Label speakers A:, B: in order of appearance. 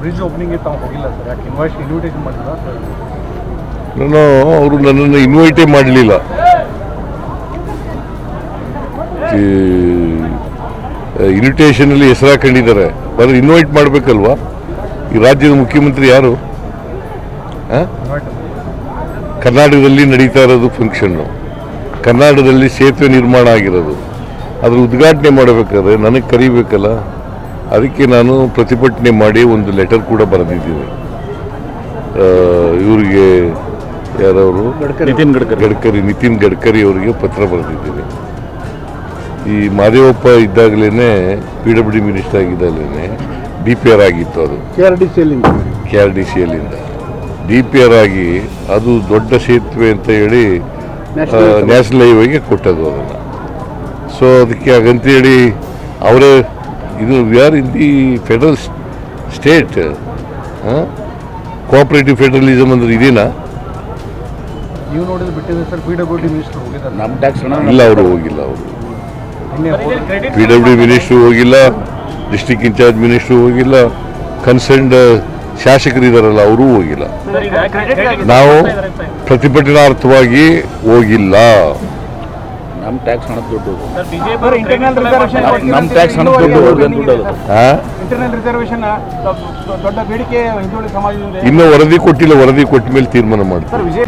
A: Bridge opening ಹೋಗಿಲ್ಲ sir. ಯಾಕೆ invite invitation ಮಾಡಿಲ್ಲ
B: ನಾನು ಅವರು ನನ್ನನ್ನು ಇನ್ವೈಟೇ ಮಾಡಲಿಲ್ಲ. ಇನ್ವಿಟೇಷನಲ್ಲಿ ಹೆಸರು ಹಾಕೊಂಡಿದ್ದಾರೆ ಬರೀ ಇನ್ವೈಟ್ ಮಾಡಬೇಕಲ್ವಾ? ಈ ರಾಜ್ಯದ ಮುಖ್ಯಮಂತ್ರಿ ಯಾರು? ಕರ್ನಾಟಕದಲ್ಲಿ ನಡೀತಾ ಇರೋದು ಫಂಕ್ಷನ್ನು ಕರ್ನಾಟಕದಲ್ಲಿ ಸೇತುವೆ ನಿರ್ಮಾಣ ಆಗಿರೋದು. ಅದ್ರ ಉದ್ಘಾಟನೆ ಮಾಡಬೇಕಾದ್ರೆ ನನಗೆ ಕರಿಬೇಕಲ್ಲ? ಅದಕ್ಕೆ ನಾನು ಪ್ರತಿಭಟನೆ ಮಾಡಿ ಒಂದು ಲೆಟರ್ ಕೂಡ ಬರೆದಿದ್ದೀನಿ. ಇವರಿಗೆ ಯಾರವರು?
C: ನಿತಿನ್ ಗಡ್ಕರಿ.
B: ಗಡ್ಕರಿ ನಿತಿನ್ ಗಡ್ಕರಿ ಅವರಿಗೆ ಪತ್ರ ಬರೆದಿದ್ದೀನಿ. ಈ ಮಾದೇವಪ್ಪ ಇದ್ದಾಗಲೇ ಪಿ ಡಬ್ಲ್ಯೂ ಡಿ ಮಿನಿಸ್ಟರ್ ಆಗಿದ್ದಾಗಲೇ ಡಿ ಪಿ ಆರ್ ಆಗಿತ್ತು ಅದು.
C: ಕೆ ಆರ್ ಡಿ ಸಿ ಎಲ್ಲಿಂದ
B: ಕೆ ಆರ್ ಡಿ ಸಿ ಎಲ್ಲಿಂದ ಡಿ ಪಿ ಆರ್ ಆಗಿ ಅದು ದೊಡ್ಡ ಸೇತುವೆ ಅಂತ ಹೇಳಿ ನ್ಯಾಷನಲ್ ಹೈವೇಗೆ ಕೊಟ್ಟದು ಅದನ್ನು. ಸೊ ಅದಕ್ಕೆ ಹಾಗಂತೇಳಿ ಅವರೇ ಇದು V R in the federal state cooperative federalism ಅಂದ್ರೆ ಇದೇನಾ?
A: ನೀವು ನೋಡಿದ್ರೆ sir P W D minister ಹೋಗಿದ್ದಾರೆ.
C: ನಮ್ಮ ಟ್ಯಾಕ್ಸ್ ಹಣ
B: ಇಲ್ಲ ಅವರು ಹೋಗಿಲ್ಲ ಅವರು ಪಿ ಡಬ್ಲ್ಯೂ ಮಿನಿಸ್ಟ್ರು ಹೋಗಿಲ್ಲ ಡಿಸ್ಟಿಕ್ ಇನ್ಚಾರ್ಜ್ ಮಿನಿಸ್ಟ್ರು ಹೋಗಿಲ್ಲ ಕನ್ಸರ್ನ್ಡ್ ಶಾಸಕರು ಇದಾರಲ್ಲ ಅವರೂ ಹೋಗಿಲ್ಲ. ನಾವು ಪ್ರತಿಭಟನಾರ್ಥವಾಗಿ ಹೋಗಿಲ್ಲ.
C: ನಮ್ಮ ಟ್ಯಾಕ್ಸ್ ಹಣದ ದುಡ್ಡು ನಮ್ಮ ಟ್ಯಾಕ್ಸ್ ಹಣದ ದುಡ್ಡು ಅವ್ರದ್ದೇನು ದುಡ್ಡು
D: ದೊಡ್ಡ ಬೇಡಿಕೆ ಹಿಂದುಳಿದ ಸಮಾಜದಿಂದ
B: ಇನ್ನೂ ವರದಿ ಕೊಟ್ಟಿಲ್ಲ ವರದಿ ಕೊಟ್ಟ ಮೇಲೆ ತೀರ್ಮಾನ ಮಾಡ್ತೀವಿ.
D: ಸರ್ ವಿಜಯ್